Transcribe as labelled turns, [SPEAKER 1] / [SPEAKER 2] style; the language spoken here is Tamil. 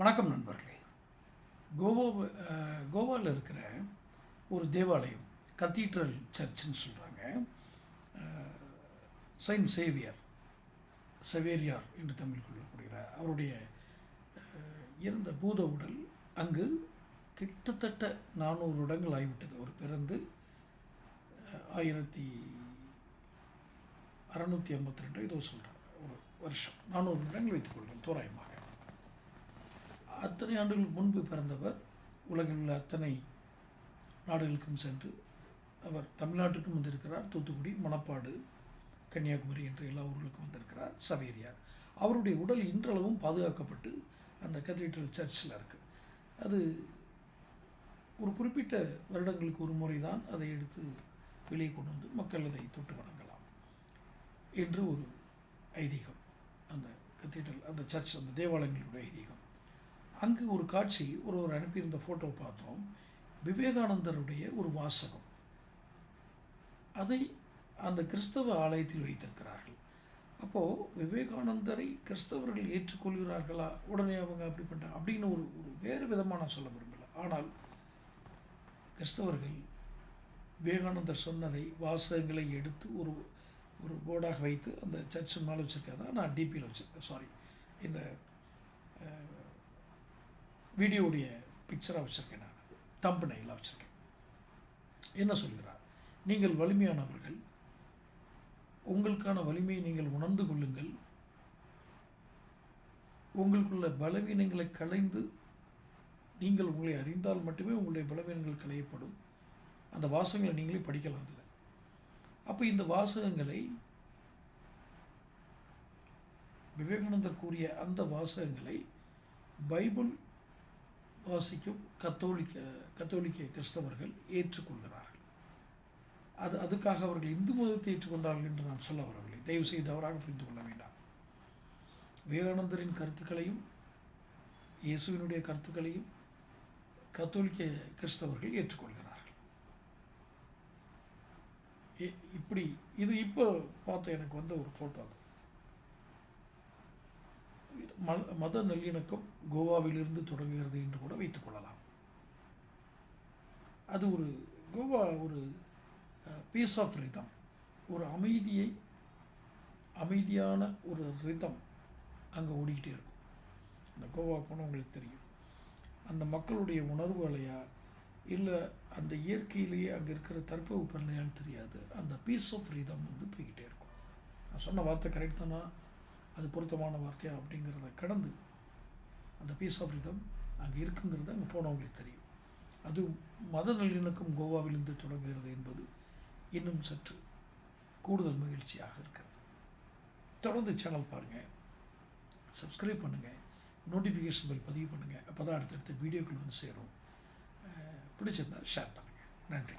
[SPEAKER 1] வணக்கம் நண்பர்களே. கோவா கோவாவில் இருக்கிற ஒரு தேவாலயம் கத்தீட்ரல் சர்ச்சுன்னு சொல்கிறாங்க செயின்ட் சேவியர் செவேரியார் என்று தமிழ் கொள்ளப்படுகிற அவருடைய இறந்த பூத உடல் அங்கு கிட்டத்தட்ட நானூறு இடங்கள் ஆகிவிட்டது அவர் பிறந்து ஆயிரத்தி அறநூற்றி ஐம்பத்தி ரெண்டு ஏதோ சொல்கிறார் ஒரு வருஷம். நானூறு இடங்கள் வைத்துக்கொள்கிறோம் தோராயமாக. அத்தனை ஆண்டுகளுக்கு முன்பு பிறந்தவர் உலகில் உள்ள அத்தனை நாடுகளுக்கும் சென்று அவர் தமிழ்நாட்டுக்கும் வந்திருக்கிறார். தூத்துக்குடி மணப்பாடு கன்னியாகுமரி என்று எல்லா ஊர்களுக்கும் வந்திருக்கிறார். சவேரியார். அவருடைய உடல் இன்றளவும் பாதுகாக்கப்பட்டு அந்த கத்தீட்ரல் சர்ச்சில் இருக்குது அது ஒரு குறிப்பிட்ட வருடங்களுக்கு ஒரு முறை தான் அதை எடுத்து வெளியே கொண்டு வந்து மக்கள் அதை தொட்டு வணங்கலாம் என்று ஒரு ஐதீகம். அந்த கத்தீட்ரல் அந்த சர்ச் அந்த தேவாலயங்களுடைய ஐதீகம். அங்கு ஒரு காட்சி ஒருவர் அனுப்பியிருந்த ஃபோட்டோ பார்த்தோம். விவேகானந்தருடைய ஒரு வாசகம். அதை அந்த கிறிஸ்தவ ஆலயத்தில் வைத்திருக்கிறார்கள். அப்போது விவேகானந்தரை கிறிஸ்தவர்கள் ஏற்றுக்கொள்கிறார்களா? உடனே அவங்க அப்படி பண்ணுறாங்க அப்படின்னு ஒரு ஒரு வேறு விதமாக நான் சொல்ல விரும்பலை. ஆனால் கிறிஸ்தவர்கள் விவேகானந்தர் சொன்னதை வாசகங்களை எடுத்து ஒரு ஒரு போர்டாக வைத்து அந்த சர்ச்சு மேலே வச்சுருக்கேன் நான் டிபியில் வச்சுருக்கேன். சாரி இந்த வீடியோடைய வீடியோவுடைய பிக்சராக வச்சுருக்கேன் நான். தம்பு நைலாக வச்சுருக்கேன். என்ன சொல்கிறார்? நீங்கள் வலிமையானவர்கள். உங்களுக்கான வலிமையை நீங்கள் உணர்ந்து கொள்ளுங்கள். உங்களுக்குள்ள பலவீனங்களை களைந்து நீங்கள் உங்களை அறிந்தால் மட்டுமே உங்களுடைய பலவீனங்கள் களையப்படும். அந்த வாசகங்களை நீங்களே படிக்கலாம் அதில். அப்போ இந்த வாசகங்களை விவேகானந்தர் கூறிய அந்த வாசகங்களை பைபிள் வாசிக்கும் கத்தோலிக்க கத்தோலிக்க கிறிஸ்தவர்கள் ஏற்றுக்கொள்கிறார்கள். அது அதுக்காக அவர்கள் இந்து மதத்தை ஏற்றுக்கொண்டார்கள் என்று நான் சொல்ல வரவில்லை. தயவு செய்து தவறாக புரிந்து கொள்ள வேண்டாம். விவேகானந்தரின் கருத்துக்களையும் இயேசுவினுடைய கருத்துக்களையும் கத்தோலிக்க கிறிஸ்தவர்கள் ஏற்றுக்கொள்கிறார்கள். இ- இப்படி இது இப்போ பார்த்த எனக்கு வந்த ஒரு ஃபோட்டோ அது. மத நல்லிணக்கம் கோவாவிலிருந்து தொடங்குகிறது என்று கூட வைத்துக் கொள்ளலாம். அது ஒரு கோவா ஒரு பீஸ் ஆஃப் ரிதம் ஒரு அமைதியை அமைதியான ஒரு ரிதம் அங்கே ஓடிக்கிட்டே இருக்கும். அந்த கோவா போனவங்களுக்கு தெரியும். அந்த மக்களுடைய உணர்வுகளையா இல்லை அந்த இயற்கையிலேயே அங்கே இருக்கிற தற்போது தெரியாது. அந்த பீஸ் ஆஃப் ரிதம் வந்து போய்கிட்டே இருக்கும். நான் சொன்ன வார்த்தை கரெக்ட் தானா? அது பொருத்தமான வார்த்தையா அப்படிங்கிறத கடந்து அந்த பீஸ் ஆஃப் ரிதம் அங்கே இருக்குங்கிறது அங்கே போனவங்களுக்கு தெரியும். அது மத நல்லிணக்கம் கோவாவிலிருந்து தொடங்குகிறது என்பது இன்னும் சற்று கூடுதல் மகிழ்ச்சியாக இருக்கிறது. தொடர்ந்து சேனல் பாருங்கள் சப்ஸ்கிரைப் பண்ணுங்கள் நோட்டிஃபிகேஷன் பில் பதிவு பண்ணுங்கள் அப்போ தான் அடுத்தடுத்த வீடியோக்கள் வந்து சேரும். பிடிச்சிருந்தால் பிடிச்சிருந்தா ஷேர் பண்ணுங்கள் நன்றி.